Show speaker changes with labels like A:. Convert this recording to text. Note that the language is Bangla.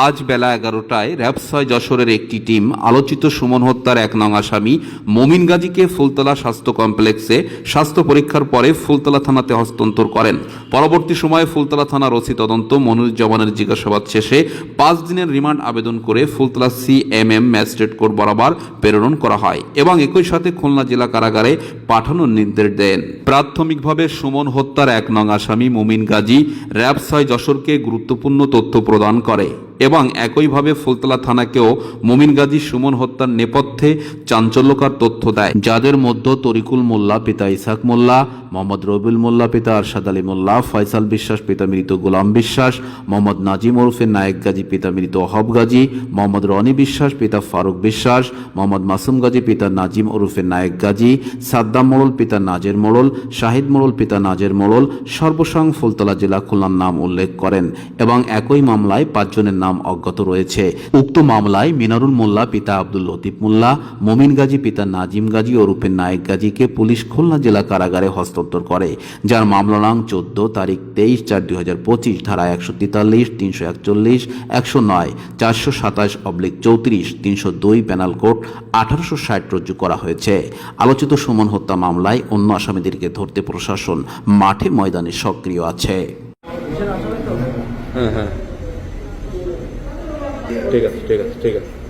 A: আজ বেলা এগারোটায় র্যাবসয় যশোরের একটি টিম আলোচিত সুমন হত্যার এক নং আসামি মমিন গাজীকে ফুলতলা স্বাস্থ্য কমপ্লেক্সে স্বাস্থ্য পরীক্ষার পরে ফুলতলা থানাতে হস্তান্তর করেন। পরবর্তী সময়ে ফুলতলা থানার ওসি তদন্ত মনুজ্জামানের জিজ্ঞাসাবাদ শেষে পাঁচ দিনের রিমান্ড আবেদন করে Fultala C M M magistrate court বরাবর প্রেরণ করা হয় এবং একই সাথে খুলনা জেলা কারাগারে পাঠানোর নির্দেশ দেন। প্রাথমিকভাবে সুমন হত্যার এক নং আসামি মুমিন গাজী র্যাব ছয় যশোরকে গুরুত্বপূর্ণ তথ্য প্রদান করে। এবং একইভাবে ফুলতলা থানাকেও মুমিন গাজী সুমন হত্যার নেপথ্যে চাঞ্চল্যকার তথ্য দেয়। যাদের মধ্যে তরিকুল মোল্লা, পিতা ইসাক মোল্লা, মোহাম্মদ রবিউল মোল্লা, পিতা আরশাদ আলী মোল্লা, ফয়সাল বিশ্বাস, পিতা মৃত গোলাম বিশ্বাস, মোহাম্মদ নাজিম ওরফে নায়েক গাজী, পিতা মৃত অহব গাজী, মোহাম্মদ রনি বিশ্বাস, পিতা ফারুক বিশ্বাস, মোহাম্মদ মাসুম গাজী, পিতা নাজিম ওরফে নায়েক গাজী, সাদ্দাম মোড়ল, পিতা নাজের মোড়ল, শাহিদ মোড়ল, পিতা নাজের মোড়ল, সর্বসং ফুলতলা জেলা খুলনার নাম উল্লেখ করেন এবং একই মামলায় পাঁচজনের নাম অজ্ঞাত রয়েছে। উক্ত মামলায় মিনারুল মোল্লা, পিতা আব্দুল লতিফ মোল্লা, মমিন গাজী, পিতা নাজিম গাজী ওরফে নায়েক গাজীকে পুলিশ খুলনা জেলা কারাগারে হস্তান্তর করে, যার মামলা নাম চোদ্দ, তারিখ তেইশ চার দুই হাজার পঁচিশ, ধারা একশো তেতাল্লিশ, তিনশো একচল্লিশ, একশো নয়, চারশো সাতাশ অবলিক চৌত্রিশ, তিনশো দুই প্যানাল কোর্ট আঠারোশো ষাট রজ্জু করা হয়েছে। আলোচিত সুমন হত্যা মামলায় অন্য আসামিদেরকে ধরতে প্রশাসন মাঠে ময়দানে সক্রিয় আছে।
B: হ্যাঁ হ্যাঁ। ঠিক আছে ঠিক আছে ঠিক আছে